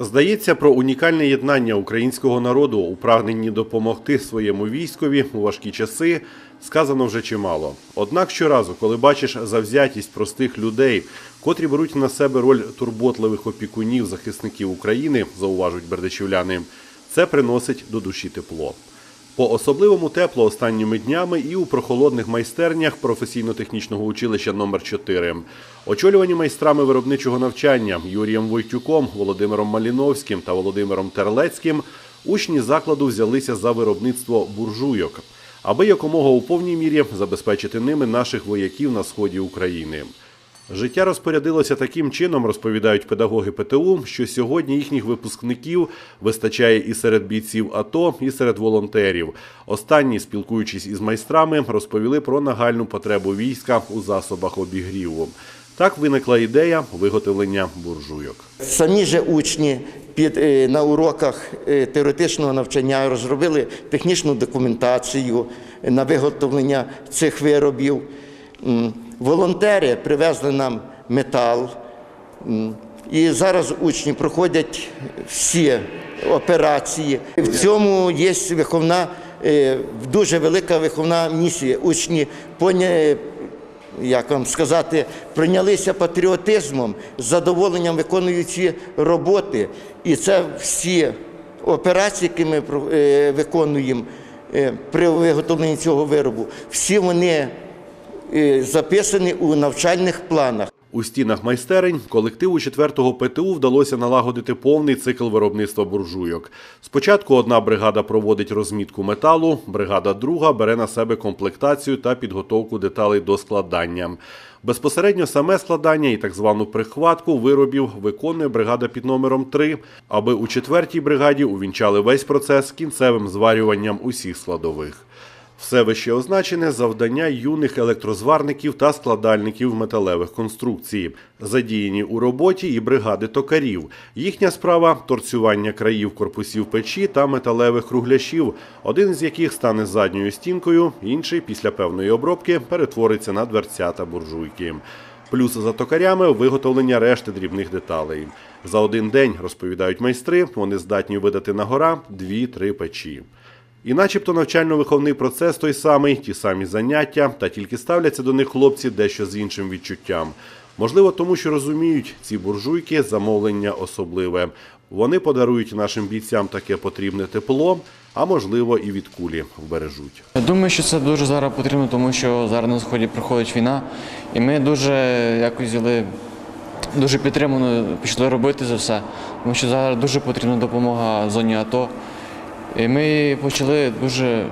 Здається, про унікальне єднання українського народу у прагненні допомогти своєму військові у важкі часи сказано вже чимало. Однак щоразу, коли бачиш завзятість простих людей, котрі беруть на себе роль турботливих опікунів захисників України, зауважують бердичівляни, це приносить до душі тепло. По особливому тепло останніми днями і у прохолодних майстернях професійно-технічного училища номер 4 Очолювані майстрами виробничого навчання Юрієм Войтюком, Володимиром Маліновським та Володимиром Терлецьким, учні закладу взялися за виробництво буржуйок, аби якомога у повній мірі забезпечити ними наших вояків на сході України. Життя розпорядилося таким чином, розповідають педагоги ПТУ, що сьогодні їхніх випускників вистачає і серед бійців АТО, і серед волонтерів. Останні, спілкуючись із майстрами, розповіли про нагальну потребу війська у засобах обігріву. Так виникла ідея виготовлення буржуйок. Самі же учні під, е, на уроках е, теоретичного навчання розробили технічну документацію на виготовлення цих виробів. Волонтери привезли нам метал. І зараз учні проходять всі операції. В цьому є виховна, е, дуже велика виховна місія. Учні як вам сказати, прийнялися патріотизмом, з задоволенням виконуючи роботи. І це всі операції, які ми е, виконуємо е, при виготовленні цього виробу, всі вони е, записані у навчальних планах. У стінах майстерень колективу 4-го ПТУ вдалося налагодити повний цикл виробництва буржуйок. Спочатку одна бригада проводить розмітку металу, бригада друга бере на себе комплектацію та підготовку деталей до складання. Безпосередньо саме складання і так звану прихватку виробів виконує бригада під номером 3, аби у четвертій бригаді увінчали весь процес кінцевим зварюванням усіх складових. Все вище означене завдання юних електрозварників та складальників металевих конструкцій. Задіяні у роботі і бригади токарів. Їхня справа торцювання країв корпусів печі та металевих кругляшів, один з яких стане задньою стінкою, інший після певної обробки перетвориться на дверцята буржуйки. Плюс за токарями виготовлення решти дрібних деталей. За один день, розповідають майстри, вони здатні видати на гора 2-3 печі. І начебто навчально-виховний процес той самий, ті самі заняття, та тільки ставляться до них хлопці дещо з іншим відчуттям. Можливо, тому що розуміють, ці буржуйки замовлення особливе. Вони подарують нашим бійцям таке потрібне тепло, а можливо і від кулі вбережуть. Думаю, що це дуже зараз потрібно, тому що зараз на сході проходить війна, і ми дуже якось взяли, дуже підтримано пішли робити за все, тому що зараз дуже потрібна допомога зоні АТО. І ми почали дуже е,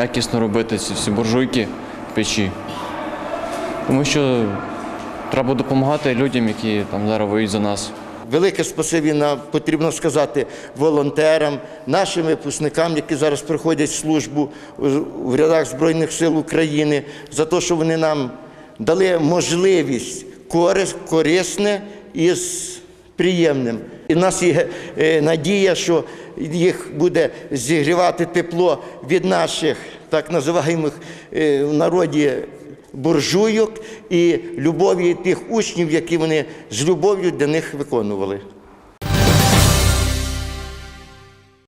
якісно робити ці всі буржуйки в печі. Тому що треба допомагати людям, які там зараз воюють за нас. Велике спасибі нам потрібно сказати волонтерам, нашим випускникам, які зараз проходять службу в рядах Збройних сил України, за те, що вони нам дали можливість корис- корисне і з приємним. І в нас є е, надія, що їх буде зігрівати тепло від наших так називаємих е, в народі буржуйок і любові тих учнів, які вони з любов'ю для них виконували.